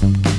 So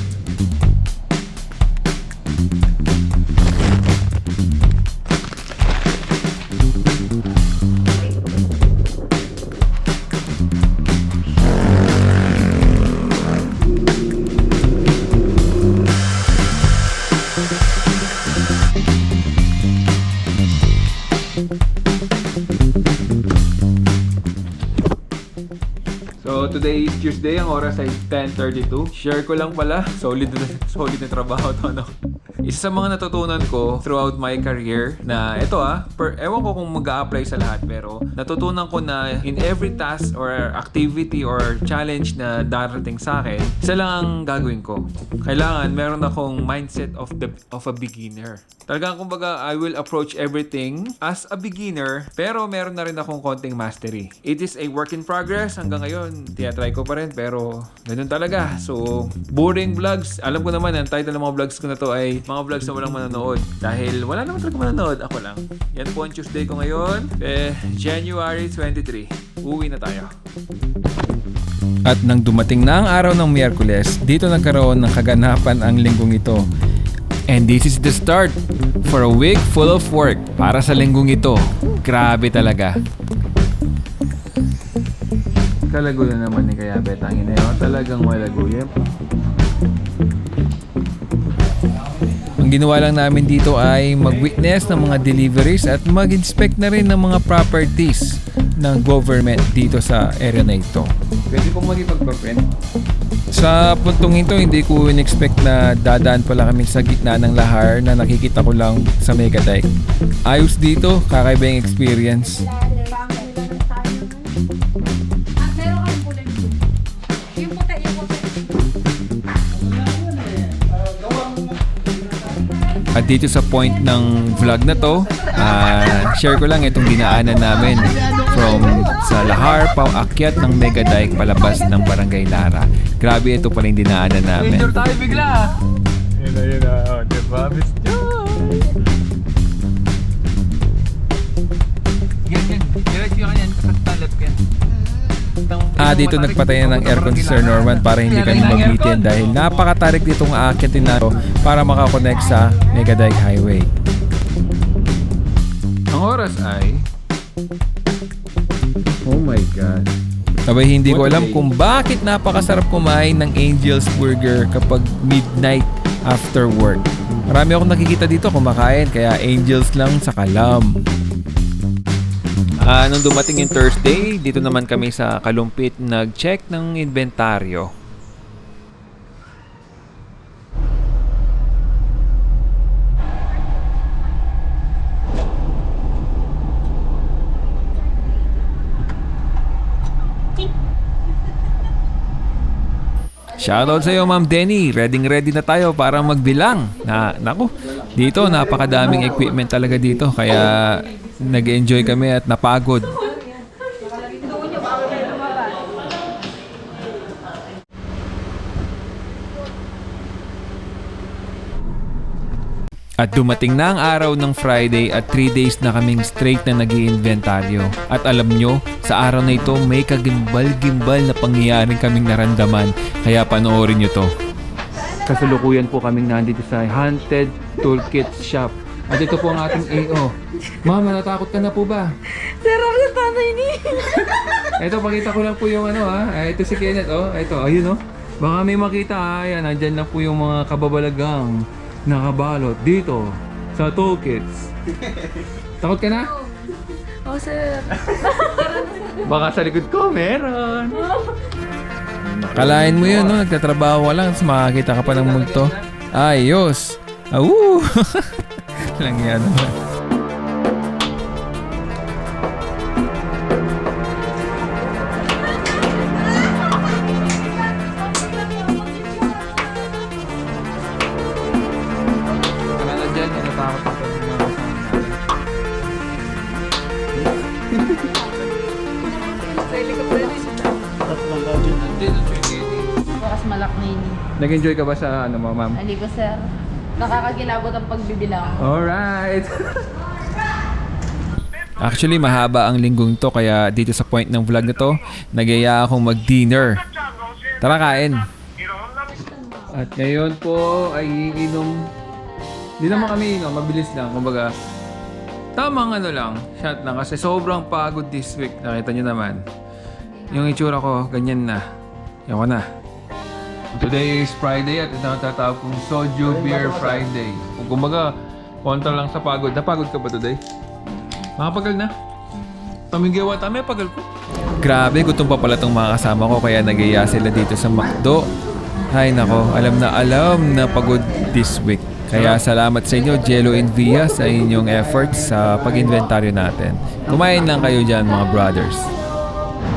today is Tuesday, ang oras ay 10.32. Share ko lang pala, solid solid na trabaho to, no? Isa sa mga natutunan ko throughout my career na ito ah, per, ewan ko kung mag apply sa lahat pero natutunan ko na in every task or activity or challenge na darating sa akin, isa lang ang gagawin ko. Kailangan meron akong mindset of the of a beginner. Talagang kumbaga, I will approach everything as a beginner pero meron na rin akong konting mastery. It is a work in progress hanggang ngayon. Tinatry ko pa rin pero ganun talaga. So, boring vlogs. Alam ko naman, ang title ng mga vlogs ko na to ay mga vlogs na walang manonood. Dahil wala naman talaga manonood. Ako lang. Yan po ang Tuesday ko ngayon. Eh, January 23. Uwi na tayo. At nang dumating na ang araw ng Miyerkules, dito nagkaroon ng kaganapan ang linggong ito. And this is the start for a week full of work para sa linggong ito. Grabe talaga. Kalago na naman ni Kaya Betang ina yun. Talagang walago yan. Ang ginawa lang namin dito ay mag-witness ng mga deliveries at mag-inspect na rin ng mga properties ng government dito sa area na ito. Pwede po magipagpa-print. Sa puntong ito, hindi ko in-expect na dadaan pala kami sa gitna ng lahar na nakikita ko lang sa Megadike. Ayos dito, kakaiba yung experience. At dito sa point ng vlog na to, ah, share ko lang itong dinaanan namin from sa Lahar, paakyat ng Megadike palabas ng Barangay Lara. Grabe ito pala yung dinaanan namin. Picture tayo bigla. Yun na yun na. Oh, di ba? Miss Ah, dito nagpatay na ng aircon si Sir Norman para hindi kami mag-meetin dahil napakatarik ditong aakyatin na para makakonect sa Megadike Highway. Ang oras ay... Oh my God. Sabay hindi ko alam kung bakit napakasarap kumain ng Angel's Burger kapag midnight after work. Marami akong nakikita dito kumakain kaya Angels lang sa kalam. Ah, nung dumating yung Thursday, dito naman kami sa Kalumpit nag-check ng inventaryo. Shoutout sa iyo, Ma'am Denny. Ready ready na tayo para magbilang. Na, naku, dito napakadaming equipment talaga dito. Kaya nag-enjoy kami at napagod. At dumating na ang araw ng Friday at 3 days na kaming straight na nag inventaryo At alam nyo, sa araw na ito may kagimbal-gimbal na pangyayaring kaming narandaman. Kaya panoorin nyo to. Kasalukuyan po kaming nandito sa Haunted Toolkit Shop. At ito po ang ating AO. Mama, natakot ka na po ba? Sarap yung tatay ni. Ito, pakita ko lang po yung ano ha. Ah, ito si Kenneth, oh. Ito, ayun oh. Baka may makita ha. Ayan, nandyan lang po yung mga kababalagang nakabalot dito sa toolkits. Takot ka na? Oh, sir. Baka sa likod ko, meron. Kalain mo yun, no? Nagtatrabaho ka lang, tapos makakita ka pa ng multo. Ayos! Awoo! lang yan. Bukas malak na yun. Nag-enjoy ka ba sa ano mo, ma'am? Ali ko, sir. Nakakagilabot ang pagbibilang. Alright! Actually, mahaba ang linggong to, kaya dito sa point ng vlog na to, nagaya akong mag-dinner. Tara kain! At ngayon po ay iinom. Hindi naman kami inom, mabilis lang. Kumbaga, tamang ano lang, shot lang. Kasi sobrang pagod this week. Nakita nyo naman. Yung itsura ko, ganyan na. Yan ko na. Today is Friday at ito ang tatawag kong Soju Beer Friday. Kung kumbaga, kontra lang sa pagod. Napagod ka ba today? Makapagal na. Pamigawa tami, pagal ko. Grabe, gutom pa pala tong mga kasama ko kaya nagaya sila dito sa McDo. Ay nako, alam na alam na pagod this week. Kaya salamat sa inyo, Jello and Via, sa inyong efforts sa pag-inventaryo natin. Kumain lang kayo dyan, mga brothers.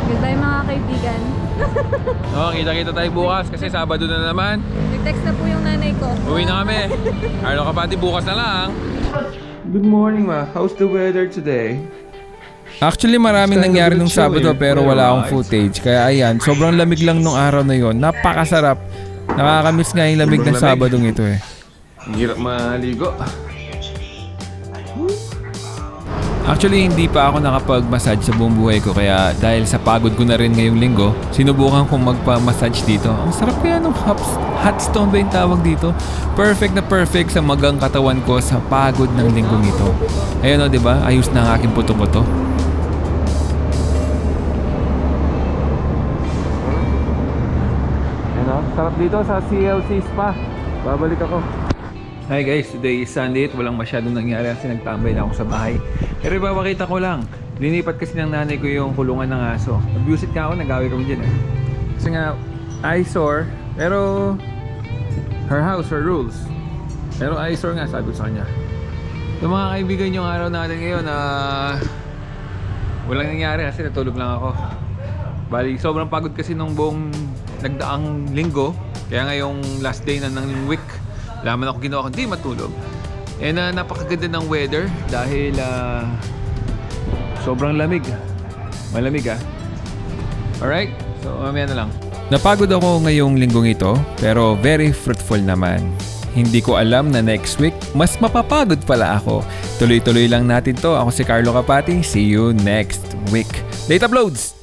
Goodbye mga kaibigan. Oh, kita-kita tayo bukas kasi Sabado na naman. Nag-text na po yung nanay ko. Uwi na kami. Arlo Kapati, bukas na lang. Good morning, ma. How's the weather today? Actually, maraming nangyari nung Sabado pero wala akong footage. Kaya ayan, sobrang lamig lang nung araw na yon. Napakasarap. Nakakamiss nga yung lamig ng. Sabadong ito eh. Ang hirap maligo. Actually, hindi pa ako nakapag-massage sa buong buhay ko kaya dahil sa pagod ko na rin ngayong linggo, sinubukan kong magpa-massage dito. Ang sarap kaya nung hot, hot stone ba yung tawag dito? Perfect na perfect sa magang katawan ko sa pagod ng linggong ito. Ayun o, di ba? Ayos na ang aking puto-puto. Ano? Sarap dito sa CLC Spa. Babalik ako. Hi guys, today is Sunday at walang masyadong nangyari kasi nagtambay na ako sa bahay. Pero ipapakita ko lang. Linipat kasi ng nanay ko yung kulungan ng aso. Nag-visit ka ako, nag-away kami dyan eh. Kasi nga, eyesore, pero her house, her rules. Pero eyesore nga, sabi ko sa kanya. Yung mga kaibigan yung araw natin ngayon, ah... walang nangyari kasi natulog lang ako. Bali, sobrang pagod kasi nung buong nagdaang linggo. Kaya ngayong last day na ng week, laman ako ginawa kundi matulog. And uh, napakaganda ng weather dahil ah, sobrang lamig. Malamig ah. Alright? So, mamaya na lang. Napagod ako ngayong linggong ito, pero very fruitful naman. Hindi ko alam na next week, mas mapapagod pala ako. Tuloy-tuloy lang natin to. Ako si Carlo Kapati. See you next week. Late uploads!